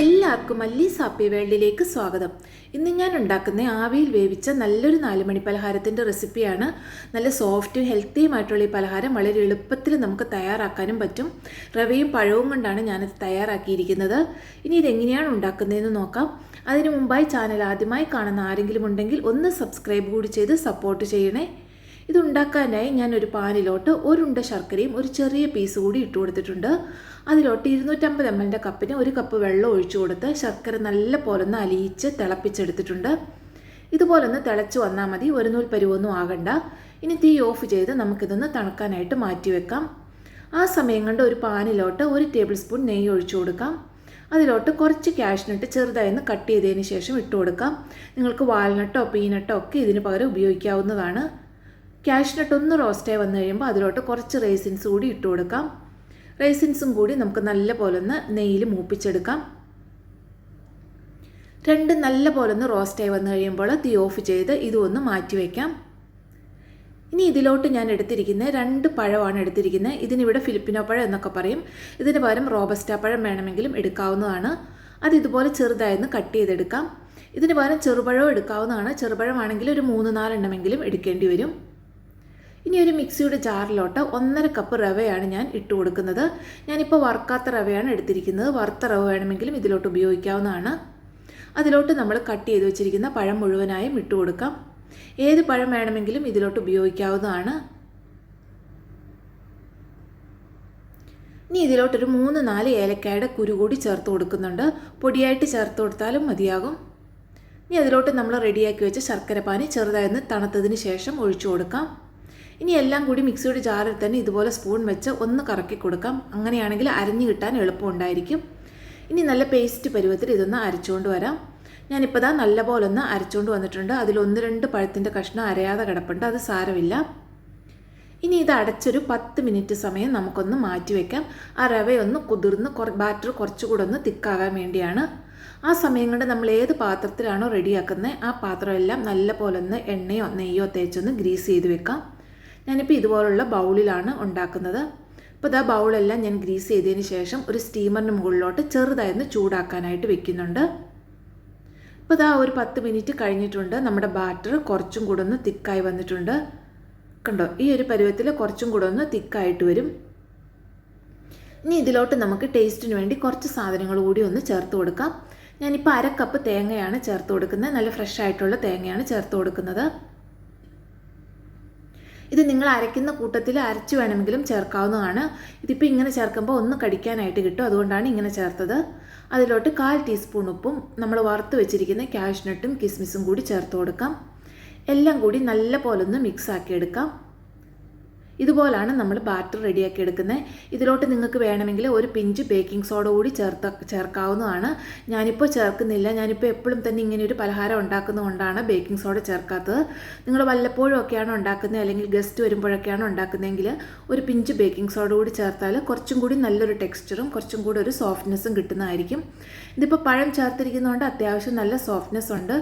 എല്ലാവർക്കും മല്ലി സാപ്പി വേൾഡിലേക്ക് സ്വാഗതം. ഇന്ന് ഞാൻ ഉണ്ടാക്കുന്ന ആവിയിൽ വേവിച്ച നല്ലൊരു നാലുമണി പലഹാരത്തിന്റെ റെസിപ്പിയാണ്. നല്ല സോഫ്റ്റും ഹെൽത്തിയുമായിട്ടുള്ള ഈ പലഹാരം വളരെ എളുപ്പത്തിൽ നമുക്ക് തയ്യാറാക്കാനും പറ്റും. റവയും പഴവും കൊണ്ടാണ് ഞാനിത് തയ്യാറാക്കിയിരിക്കുന്നത്. ഇനി ഇതെങ്ങനെയാണ് ഉണ്ടാക്കുന്നതെന്ന് നോക്കാം. അതിനു മുമ്പായി ചാനൽ ആദ്യമായി കാണുന്ന ആരെങ്കിലും ഉണ്ടെങ്കിൽ ഒന്ന് സബ്സ്ക്രൈബ് കൂടി ചെയ്ത് സപ്പോർട്ട് ചെയ്യണേ. ഇത് ഉണ്ടാക്കാനായി ഞാൻ ഒരു പാനിലോട്ട് ഒരുണ്ട ശർക്കരയും ഒരു ചെറിയ പീസ് കൂടി ഇട്ട് കൊടുത്തിട്ടുണ്ട്. അതിലോട്ട് ഇരുന്നൂറ്റമ്പത് എം എല്ലിന്റെ കപ്പിന് ഒരു കപ്പ് വെള്ളം ഒഴിച്ചു കൊടുത്ത് ശർക്കര നല്ല ഒന്ന് അലിയിച്ച് തിളപ്പിച്ചെടുത്തിട്ടുണ്ട്. ഇതുപോലൊന്ന് തിളച്ച് വന്നാൽ മതി ഒരു നൂൽ പരുവൊന്നും ആകണ്ട. ഇനി തീ ഓഫ് ചെയ്ത് നമുക്കിതൊന്ന് തണുക്കാനായിട്ട് മാറ്റി വെക്കാം. ആ സമയം കൊണ്ട് ഒരു പാനിലോട്ട് ഒരു ടേബിൾ സ്പൂൺ നെയ്യ് ഒഴിച്ചു കൊടുക്കാം. അതിലോട്ട് കുറച്ച് കാഷ്നട്ട് ചെറുതായി ഒന്ന് കട്ട് ചെയ്തതിന് ശേഷം ഇട്ട് കൊടുക്കാം. നിങ്ങൾക്ക് വാൽനട്ടോ പീനട്ടോ ഒക്കെ ഇതിന് പകരം ഉപയോഗിക്കാവുന്നതാണ്. കാഷ്നട്ട് ഒന്ന് റോസ്റ്റായി വന്നു കഴിയുമ്പോൾ അതിലോട്ട് കുറച്ച് റേസിൻസ് കൂടി ഇട്ട് കൊടുക്കാം. റേസിൻസും കൂടി നമുക്ക് നല്ല ഒന്ന് നെയ്യിൽ മൂപ്പിച്ചെടുക്കാം. രണ്ട് നല്ല ഒന്ന് റോസ്റ്റായി വന്നു കഴിയുമ്പോൾ തീ ഓഫ് ചെയ്ത് ഇതും ഒന്ന് മാറ്റി വയ്ക്കാം. ഇനി ഇതിലോട്ട് ഞാൻ എടുത്തിരിക്കുന്ന രണ്ട് പഴമാണ് എടുത്തിരിക്കുന്നത്. ഇതിനിവിടെ ഫിലിപ്പിനോ പഴം എന്നൊക്കെ പറയും. ഇതിന് പകരം റോബസ്റ്റ പഴം വേണമെങ്കിലും എടുക്കാവുന്നതാണ്. അത് ഇതുപോലെ ചെറുതായിരുന്നു കട്ട് ചെയ്തെടുക്കാം. ഇതിന് പകരം ചെറുപഴവും എടുക്കാവുന്നതാണ്. ചെറുപഴമാണെങ്കിൽ ഒരു മൂന്ന് നാലെണ്ണമെങ്കിലും എടുക്കേണ്ടി വരും. ഇനി ഒരു മിക്സിയുടെ ജാറിലോട്ട് ഒന്നര കപ്പ് റവയാണ് ഞാൻ ഇട്ട് കൊടുക്കുന്നത്. ഞാനിപ്പോൾ വറുക്കാത്ത റവയാണ് എടുത്തിരിക്കുന്നത്. വറുത്ത റവ വേണമെങ്കിലും ഇതിലോട്ട് ഉപയോഗിക്കാവുന്നതാണ്. അതിലോട്ട് നമ്മൾ കട്ട് ചെയ്ത് വെച്ചിരിക്കുന്ന പഴം മുഴുവനായും ഇട്ട് കൊടുക്കാം. ഏത് പഴം വേണമെങ്കിലും ഇതിലോട്ട് ഉപയോഗിക്കാവുന്നതാണ്. ഇനി ഇതിലോട്ടൊരു മൂന്ന് നാല് ഏലക്കായുടെ കുരു കൂടി ചേർത്ത് കൊടുക്കുന്നുണ്ട്. പൊടിയായിട്ട് ചേർത്ത് കൊടുത്താലും മതിയാകും. ഇനി അതിലോട്ട് നമ്മൾ റെഡിയാക്കി വെച്ച ശർക്കര പാനി ചെറുതായിരുന്നു തണുത്തതിന് ശേഷം ഒഴിച്ചു കൊടുക്കാം. ഇനി എല്ലാം കൂടി മിക്സിയുടെ ജാറിൽ തന്നെ ഇതുപോലെ സ്പൂൺ വെച്ച് ഒന്ന് കറക്കി കൊടുക്കാം. അങ്ങനെയാണെങ്കിൽ അരഞ്ഞു കിട്ടാൻ എളുപ്പമുണ്ടായിരിക്കും ഇനി നല്ല പേസ്റ്റ് പരുവത്തിൽ ഇതൊന്ന് അരച്ചുകൊണ്ട് വരാം. ഞാനിപ്പോൾ ദാ നല്ലപോലെ ഒന്ന് അരച്ചുകൊണ്ട് വന്നിട്ടുണ്ട്. അതിൽ ഒന്ന് രണ്ട് പഴത്തിന്റെ കഷ്ണം അരയാതെ കിടപ്പുണ്ട്. അത് സാരമില്ല. ഇനി ഇത് അടച്ചൊരു പത്ത് മിനിറ്റ് സമയം നമുക്കൊന്ന് മാറ്റി വയ്ക്കാം ആ റവയൊന്ന് കുതിർന്ന് ബാറ്റർ കുറച്ചുകൂടെ ഒന്ന് തിക്കാകാൻ വേണ്ടിയാണ്. ആ സമയം കൊണ്ട് നമ്മൾ ഏത് പാത്രത്തിലാണോ റെഡിയാക്കുന്നത് ആ പാത്രമെല്ലാം നല്ല പോലെ ഒന്ന് എണ്ണയോ നെയ്യോ തേച്ചൊന്ന് ഗ്രീസ് ചെയ്ത് വെക്കാം. ഞാനിപ്പോൾ ഇതുപോലുള്ള ബൗളിലാണ് ഉണ്ടാക്കുന്നത്. അപ്പോൾ ഇതാ ബൗളെല്ലാം ഞാൻ ഗ്രീസ് ചെയ്തതിന് ശേഷം ഒരു സ്റ്റീമറിന് മുകളിലോട്ട് ചെറുതായിരുന്നു ചൂടാക്കാനായിട്ട് വെക്കുന്നുണ്ട്. അപ്പോൾ ഇതാ ഒരു പത്ത് മിനിറ്റ് കഴിഞ്ഞിട്ടുണ്ട്. നമ്മുടെ ബാറ്റർ കുറച്ചും കൂടെ ഒന്ന് തിക്കായി വന്നിട്ടുണ്ട്. കണ്ടോ? ഈ ഒരു പരുവത്തിൽ കുറച്ചും കൂടെ ഒന്ന് തിക്കായിട്ട് വരും. ഇനി ഇതിലോട്ട് നമുക്ക് ടേസ്റ്റിന് വേണ്ടി കുറച്ച് സാധനങ്ങൾ കൂടി ഒന്ന് ചേർത്ത് കൊടുക്കാം. ഞാനിപ്പോൾ അര കപ്പ് തേങ്ങയാണ് ചേർത്ത് കൊടുക്കുന്നത്. നല്ല ഫ്രഷ് ആയിട്ടുള്ള തേങ്ങയാണ് ചേർത്ത് കൊടുക്കുന്നത്. ഇത് നിങ്ങൾ അരയ്ക്കുന്ന കൂട്ടത്തിൽ അരച്ച് വേണമെങ്കിലും ചേർക്കാവുന്നതാണ്. ഇതിപ്പോൾ ഇങ്ങനെ ചേർക്കുമ്പോൾ ഒന്ന് കടിക്കാനായിട്ട് കിട്ടും. അതുകൊണ്ടാണ് ഇങ്ങനെ ചേർത്തത്. അതിലോട്ട് കാൽ ടീസ്പൂൺ ഉപ്പും നമ്മൾ വറുത്ത് വെച്ചിരിക്കുന്ന കാഷ്നട്ടും കിസ്മിസും കൂടി ചേർത്ത് കൊടുക്കാം. എല്ലാം കൂടി നല്ല പോലെ ഒന്ന് മിക്സ് ആക്കി എടുക്കാം. ഇതുപോലാണ് നമ്മൾ ബാറ്റർ റെഡിയാക്കി എടുക്കുന്നത്. ഇതിലോട്ട് നിങ്ങൾക്ക് വേണമെങ്കിൽ ഒരു പിഞ്ച് ബേക്കിംഗ് സോഡ കൂടി ചേർത്ത ചേർക്കാവുന്നതാണ്. ഞാനിപ്പോൾ ചേർക്കുന്നില്ല. ഞാനിപ്പോൾ എപ്പോഴും തന്നെ ഇങ്ങനെ ഒരു പലഹാരം ഉണ്ടാക്കുന്നതുകൊണ്ടാണ് ബേക്കിംഗ് സോഡ ചേർക്കാത്തത്. നിങ്ങൾ വല്ലപ്പോഴും ഒക്കെയാണ് ഉണ്ടാക്കുന്നത് അല്ലെങ്കിൽ ഗസ്റ്റ് വരുമ്പോഴൊക്കെയാണ് ഉണ്ടാക്കുന്നതെങ്കിൽ ഒരു പിഞ്ച് ബേക്കിംഗ് സോഡ കൂടി ചേർത്താൽ കുറച്ചും കൂടി നല്ലൊരു ടെക്സ്ചറും കുറച്ചും കൂടി ഒരു സോഫ്റ്റ്നെസ്സും കിട്ടുന്നതായിരിക്കും. ഇതിപ്പോൾ പഴം ചേർത്തിരിക്കുന്നതുകൊണ്ട് അത്യാവശ്യം നല്ല സോഫ്റ്റ്നെസ് ഉണ്ട്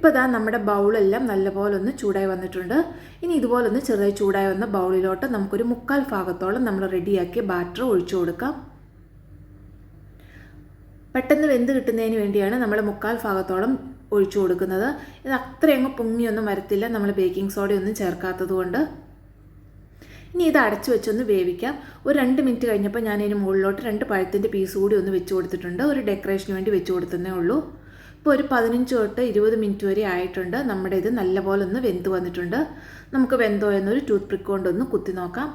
ഇപ്പോൾ ഇതാ നമ്മുടെ ബൗളെല്ലാം നല്ലപോലെ ഒന്ന് ചൂടായി വന്നിട്ടുണ്ട്. ഇനി ഇതുപോലെ ഒന്ന് ചെറുതായി ചൂടായി വന്ന ബൗളിലോട്ട് നമുക്കൊരു മുക്കാൽ ഭാഗത്തോളം നമ്മൾ റെഡിയാക്കിയ ബാറ്റർ ഒഴിച്ചു കൊടുക്കാം. പെട്ടെന്ന് വെന്ത് കിട്ടുന്നതിന് വേണ്ടിയാണ് നമ്മൾ മുക്കാൽ ഭാഗത്തോളം ഒഴിച്ചു കൊടുക്കുന്നത്. ഇത് അത്രയങ്ങ് പൊങ്ങിയൊന്നും വരത്തില്ല. നമ്മൾ ബേക്കിംഗ് സോഡയൊന്നും ചേർക്കാത്തത് കൊണ്ട്. ഇനി ഇത് അടച്ചു വെച്ചൊന്ന് വേവിക്കാം. ഒരു രണ്ട് മിനിറ്റ് കഴിഞ്ഞപ്പോൾ ഞാൻ ഇതിന് മുകളിലോട്ട് രണ്ട് പഴത്തിന്റെ പീസ് കൂടി ഒന്ന് വെച്ച് കൊടുത്തിട്ടുണ്ട്. ഒരു ഡെക്കറേഷന് വേണ്ടി വെച്ച് കൊടുത്തതേ ഉള്ളൂ. ഇപ്പോൾ ഒരു പതിനഞ്ച് തൊട്ട് ഇരുപത് മിനിറ്റ് വരെ ആയിട്ടുണ്ട്. നമ്മുടെ ഇത് നല്ലപോലെ ഒന്ന് വെന്ത് വന്നിട്ടുണ്ട്. നമുക്ക് വെന്തോ എന്നൊരു ടൂത്ത് പിക്ക് കൊണ്ടൊന്ന് കുത്തി നോക്കാം.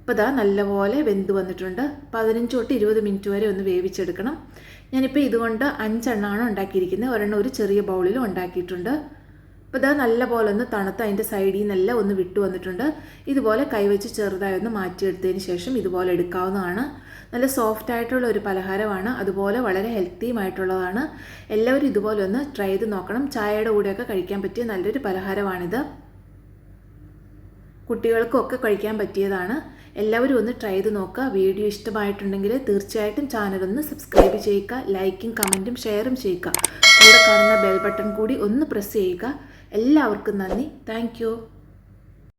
ഇപ്പോൾ ഇതാ നല്ലപോലെ വെന്ത് വന്നിട്ടുണ്ട്. പതിനഞ്ച് തൊട്ട് ഇരുപത് മിനിറ്റ് വരെ ഒന്ന് വേവിച്ചെടുക്കണം. ഞാനിപ്പോൾ ഇതുകൊണ്ട് അഞ്ചെണ്ണമാണ് ഉണ്ടാക്കിയിരിക്കുന്നത്. ഒരെണ്ണം ഒരു ചെറിയ ബൗളിലും ഉണ്ടാക്കിയിട്ടുണ്ട്. അപ്പോൾ ഇതാ നല്ല പോലെ ഒന്ന് തണുത്ത് അതിന്റെ സൈഡിൽ നിന്നെല്ലാം ഒന്ന് വിട്ടു വന്നിട്ടുണ്ട്. ഇതുപോലെ കൈവച്ച് ചെറുതായി ഒന്ന് മാറ്റിയെടുത്തതിന് ശേഷം ഇതുപോലെ എടുക്കാവുന്നതാണ്. നല്ല സോഫ്റ്റ് ആയിട്ടുള്ള ഒരു പലഹാരമാണ്. അതുപോലെ വളരെ ഹെൽത്തിയുമായിട്ടുള്ളതാണ് എല്ലാവരും ഇതുപോലെ ഒന്ന് ട്രൈ ചെയ്ത് നോക്കണം. ചായയുടെ കൂടെയൊക്കെ കഴിക്കാൻ പറ്റിയ നല്ലൊരു പലഹാരമാണിത്. കുട്ടികൾക്കൊക്കെ കഴിക്കാൻ പറ്റിയതാണ്. എല്ലാവരും ഒന്ന് ട്രൈ ചെയ്ത് നോക്കുക. വീഡിയോ ഇഷ്ടമായിട്ടുണ്ടെങ്കിൽ തീർച്ചയായിട്ടും ചാനൽ ഒന്ന് സബ്സ്ക്രൈബ് ചെയ്യുക. ലൈക്കും കമന്റും ഷെയറും ചെയ്യുക. കൂടെ കാണുന്ന ബെൽ ബട്ടൺ കൂടി ഒന്ന് പ്രസ് ചെയ്യുക. എല്ലാവർക്കും നന്ദി. താങ്ക്